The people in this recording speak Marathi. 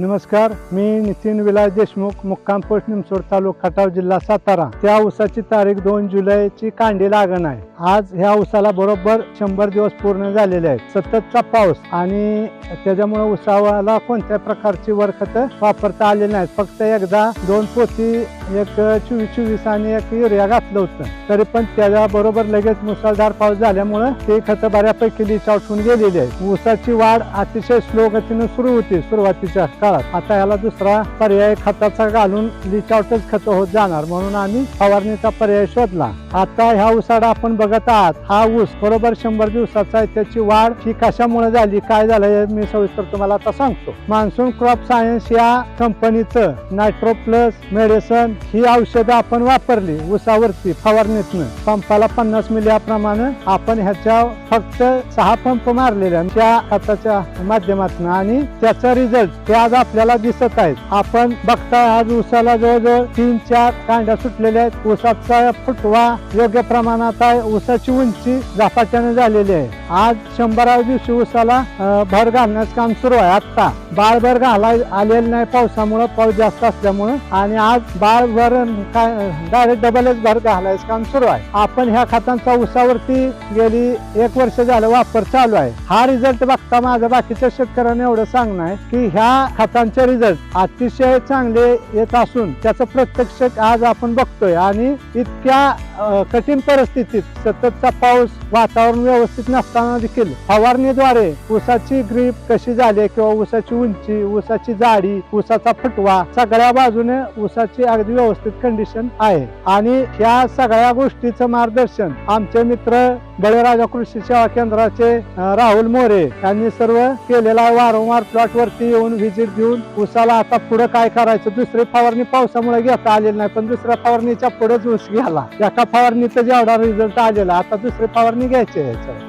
नमस्कार मी नितीन विलास देशमुख मुक्काम पोस्ट निमसोड तालुका खटाव जिल्हा सातारा. त्या ऊसाची तारीख दोन जुलैची कांडी लागण आहे. आज ह्या ऊसाला बरोबर शंभर दिवस पूर्ण झालेले आहेत. सततचा पाऊस आणि त्याच्यामुळे उसावाला कोणत्या प्रकारची वरखत वापरता आलेली नाहीत. फक्त एकदा दोन पोती एक चोवीस चोवीस आणि एक युरिया घातलं होतं. तरी पण त्याच्या बरोबर लगेच मुसळधार पाऊस झाल्यामुळं ते खत बऱ्यापैकी लिचावटून गेलेली आहे. ऊसाची वाढ अतिशय स्लो गतीनं सुरू होती सुरुवातीच्या काळात. आता याला दुसरा पर्याय खताचा घालून लिचावटच खत होत जाणार म्हणून आम्ही फवारणीचा पर्याय शोधला. आता ह्या उसाडा आपण बघत आहात. हा ऊस बरोबर शंभर दिवसाचा आहे. त्याची वाढ ही कशामुळे झाली? काय झालं हे मी सविस्तर तुम्हाला आता सांगतो. मान्सून क्रॉप सायन्स या कंपनीचं नायट्रो प्लस मेडिसन ही औषधं आपण वापरली उसावरती फवारणीतनं. पंपाला पन्नास मिली याप्रमाणे आपण ह्याच्या फक्त सहा पंप मारलेले त्या हाताच्या माध्यमातून. आणि त्याचा रिझल्ट हे आज आपल्याला दिसत आहेत. आपण बघताय आज उसाला जवळजवळ तीन चार कांड्या सुटलेल्या आहेत. उसाचा फुटवा योग्य प्रमाणात आहे. उसाची उंची झपाट्याने झालेली आहे. आज शंभराव्या दिवशी उसाला भर घालण्याचं काम सुरू आहे. आता बाळ भर घालाय आलेलं नाही पावसामुळं पाऊस जास्त असल्यामुळं. आणि आज बाळ भर काय डायरेक्ट डबलच भर घालायचं काम सुरू आहे. आपण ह्या खतांचा उसावरती गेली एक वर्ष झालं वापर चालू आहे. हा रिझल्ट बघता माझं बाकीच्या शेतकऱ्यांना एवढं सांगणं आहे की ह्या खतांचे रिझल्ट अतिशय चांगले येत असून त्याचं प्रत्यक्ष आज आपण बघतोय आणि इतक्या कठीण परिस्थितीत सततचा पाऊस वातावरण व्यवस्थित नसताना देखील फवारणीद्वारे ऊसाची ग्रीप कशी झाली किंवा ऊसाची उंची ऊसाची जाडी ऊसाचा फुटवा सगळ्या बाजूने ऊसाची अगदी व्यवस्थित कंडिशन आहे. आणि या सगळ्या गोष्टीचं मार्गदर्शन आमचे मित्र बळीराजा कृषी सेवा केंद्राचे राहुल मोरे यांनी सर्व केलेला वारंवार प्लॉट वरती येऊन व्हिजिट देऊन ऊसाला आता पुढे काय करायचं? दुसरी फवारणी पावसामुळे घेता आलेली नाही पण दुसऱ्या फवारणीच्या पुढेच ऊस घ्याला एका फवारणीचा जेवढा रिझल्ट आलेला आता दुसरी फवारणी घ्यायची ह्याच्यावर याच्यावर